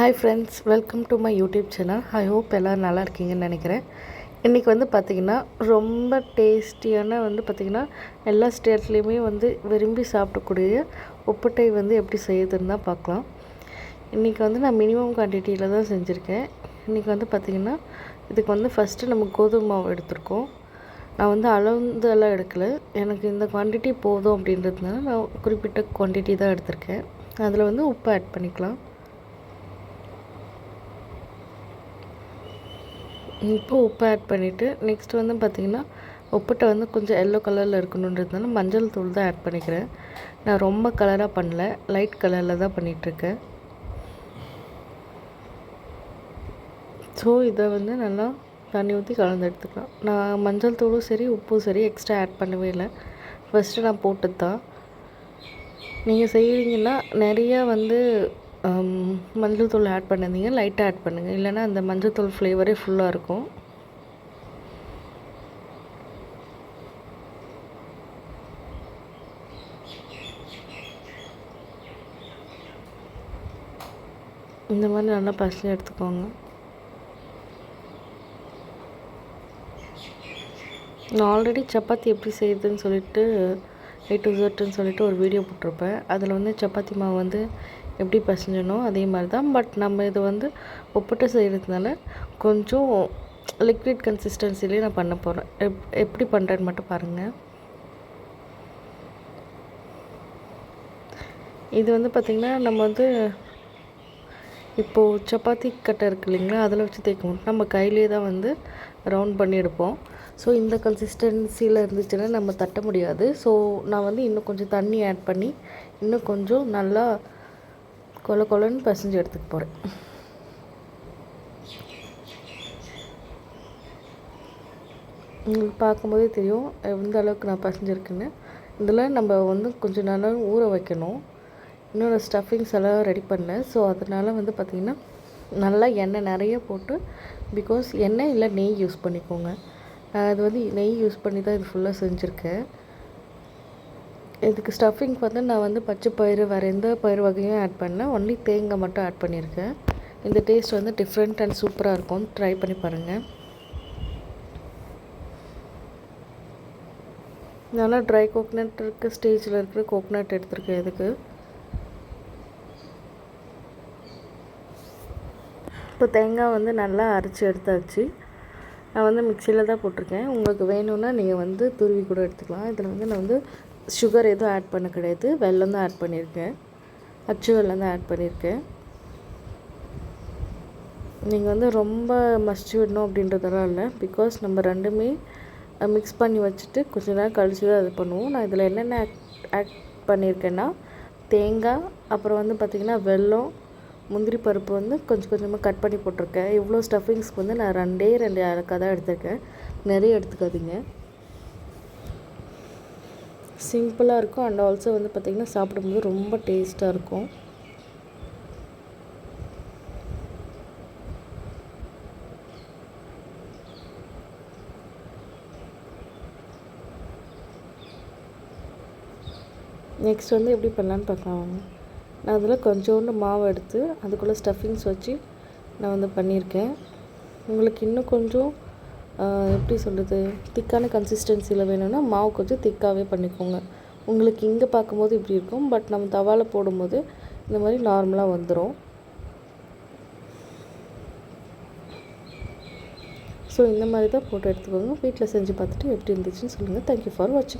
Hi friends welcome to my YouTube channel I hope எல்லோரும் நல்லா இருக்கீங்கன்னு நினைக்கிறேன். இன்றைக்கி வந்து பார்த்திங்கன்னா ரொம்ப டேஸ்டியான வந்து பார்த்திங்கன்னா எல்லா ஸ்டேட்லேயுமே வந்து விரும்பி சாப்பிடக்கூடிய உப்புட்டை வந்து எப்படி செய்யுதுன்னு தான் பார்க்கலாம். இன்றைக்கி வந்து நான் மினிமம் குவான்டிட்டியில் தான் செஞ்சுருக்கேன். இன்றைக்கி வந்து பார்த்திங்கன்னா இதுக்கு வந்து ஃபஸ்ட்டு நம்ம கோதுமை மாவு எடுத்திருக்கோம். நான் வந்து அளந்தெல்லாம் எடுக்கலை. எனக்கு இந்த குவான்டிட்டி போதும் அப்படின்றதுனால நான் குறிப்பிட்ட குவான்டிட்டி தான் எடுத்திருக்கேன். அதில் வந்து உப்பு ஆட் பண்ணிக்கலாம். இப்போ உப்பு ஆட் பண்ணிவிட்டு நெக்ஸ்ட் வந்து பார்த்திங்கன்னா உப்புட்ட வந்து கொஞ்சம் எல்லோ கலரில் இருக்கணுன்றதுனால மஞ்சள் தூள் தான் ஆட் பண்ணிக்கிறேன். நான் ரொம்ப கலராக பண்ணல லைட் கலரில் தான் பண்ணிகிட்ருக்கேன் ஸோ இதை வந்து நல்லா தண்ணி ஊற்றி கலந்து எடுத்துக்கலாம். நான் மஞ்சள் தூளும் சரி உப்பும் சரி எக்ஸ்ட்ரா ஆட் பண்ணவே இல்லை. ஃபஸ்ட்டு நான் போட்டு தான். நீங்கள் செய்வீங்கன்னா நிறையா வந்து மஞ்சள் தூள் ஆட் பண்ணிருந்தீங்க லைட்டாக ஆட் பண்ணுங்கள் இல்லைனா அந்த மஞ்சள் தூள் ஃப்ளேவரே ஃபுல்லாக இருக்கும். இந்த மாதிரி நல்லா பசங்க எடுத்துக்கோங்க. நான் ஆல்ரெடி சப்பாத்தி எப்படி செய்யுதுன்னு சொல்லிட்டு ஏ டு ஜெட்டுன்னு சொல்லிட்டு ஒரு வீடியோ போட்டிருப்பேன். அதில் வந்து சப்பாத்தி மாவு வந்து எப்படி பசஞ்சனோ அதே மாதிரி தான் பட் நம்ம இது வந்து ஒப்பிட்டு செய்கிறதுனால கொஞ்சம் லிக்விட் கன்சிஸ்டன்சிலே நான் பண்ண போகிறேன் எப் எப்படி பண்ணுறேன்னு மட்டும் பாருங்கள் இது வந்து பார்த்திங்கன்னா நம்ம வந்து இப்போது சப்பாத்தி கட்டை இருக்கு இல்லைங்களா? அதில் வச்சு தேய்க்கணும் நம்ம கையிலே தான் வந்து ரவுண்ட் பண்ணி எடுப்போம். ஸோ இந்த கன்சிஸ்டன்சியில் இருந்துச்சுன்னா நம்ம தட்ட முடியாது. ஸோ நான் வந்து இன்னும் கொஞ்சம் தண்ணி ஆட் பண்ணி இன்னும் கொஞ்சம் நல்லா கொல கொலன்னு பசஞ்சு எடுத்துக்க போகிறேன் உங்களுக்கு பார்க்கும்போதே தெரியும் எந்த அளவுக்கு நான் பசஞ்சிருக்குன்னு. இதில் நம்ம வந்து கொஞ்சம் நல்லா ஊற வைக்கணும். இன்னொரு ஸ்டஃபிங்ஸ் எல்லாம் ரெடி பண்ணேன். ஸோ அதனால் வந்து பார்த்திங்கன்னா நல்லா எண்ணெய் நிறைய போட்டு பிகாஸ் எண்ணெய் இல்லை நெய் யூஸ் பண்ணிக்கோங்க. நான் அது வந்து நெய் யூஸ் பண்ணி தான் இது ஃபுல்லாக செஞ்சுருக்கேன். இதுக்கு ஸ்டஃபிங் வந்து நான் வந்து பச்சை பயிறு வேறு எந்த பயிறு வகையும் ஆட் பண்ணேன். ஒன்லி தேங்காய் மட்டும் ஆட் பண்ணியிருக்கேன். இந்த டேஸ்ட் வந்து டிஃப்ரெண்ட் அண்ட் சூப்பராக இருக்கும். ட்ரை பண்ணி பாருங்கள் நல்லா ட்ரை கோக்னட் இருக்க ஸ்டேஜில் இருக்கிற கோக்னட் எடுத்திருக்கேன் இதுக்கு. இப்போ தேங்காய் வந்து நல்லா அரைச்சி எடுத்தாச்சு. நான் வந்து மிக்சியில் தான் போட்டிருக்கேன். உங்களுக்கு வேணும்னா நீங்கள் வந்து துருவி கூட எடுத்துக்கலாம். இதில் வந்து நான் வந்து சுகர் எதுவும் ஆட் பண்ண கிடையாது. வெல்லம் தான் ஆட் பண்ணியிருக்கேன். அச்சு வெள்ளம் தான் ஆட் பண்ணியிருக்கேன். நீங்கள் வந்து ரொம்ப மசிச்சு விடணும் அப்படின்றதெல்லாம் இல்லை. பிகாஸ் நம்ம ரெண்டுமே மிக்ஸ் பண்ணி வச்சுட்டு கொஞ்ச நேரம் கழிச்சு தான் இது பண்ணுவோம். நான் இதில் என்னென்ன ஆட் பண்ணியிருக்கேன்னா தேங்காய் அப்புறம் வந்து பார்த்திங்கன்னா வெல்லம் முந்திரி பருப்பு வந்து கொஞ்சம் கொஞ்சமாக கட் பண்ணி போட்டிருக்கேன். இவ்வளோ ஸ்டஃபிங்ஸ்க்கு வந்து நான் ரெண்டே ரெண்டு அரைக்காய் தான் எடுத்திருக்கேன். நிறைய எடுத்துக்காதீங்க. சிம்பிளாக இருக்கும். அண்ட் ஆல்சோ வந்து பார்த்திங்கன்னா சாப்பிடும்போது ரொம்ப டேஸ்ட்டாக இருக்கும். நெக்ஸ்ட் வந்து எப்படி பண்ணலான்னு பார்க்கலாம் நான் அதில் கொஞ்சோண்டு மாவு எடுத்து அதுக்குள்ளே ஸ்டஃபிங்ஸ் வச்சு நான் வந்து பண்ணியிருக்கேன். உங்களுக்கு இன்னும் கொஞ்சம் எப்படி சொல்கிறது திக்கான கன்சிஸ்டன்சியில் வேணும்னா மாவு கொஞ்சம் திக்காகவே பண்ணிக்கோங்க. உங்களுக்கு இங்கே பார்க்கும்போது இப்படி இருக்கும். பட் நம்ம தவாவில் போடும்போது இந்த மாதிரி நார்மலாக வந்துடும் ஸோ இந்த மாதிரி தான் ஃபோட்டோ எடுத்துக்கோங்க. வீட்டில் செஞ்சு பார்த்துட்டு எப்படி இருந்துச்சுன்னு சொல்லுங்கள் தேங்க்யூ ஃபார் வாட்சிங்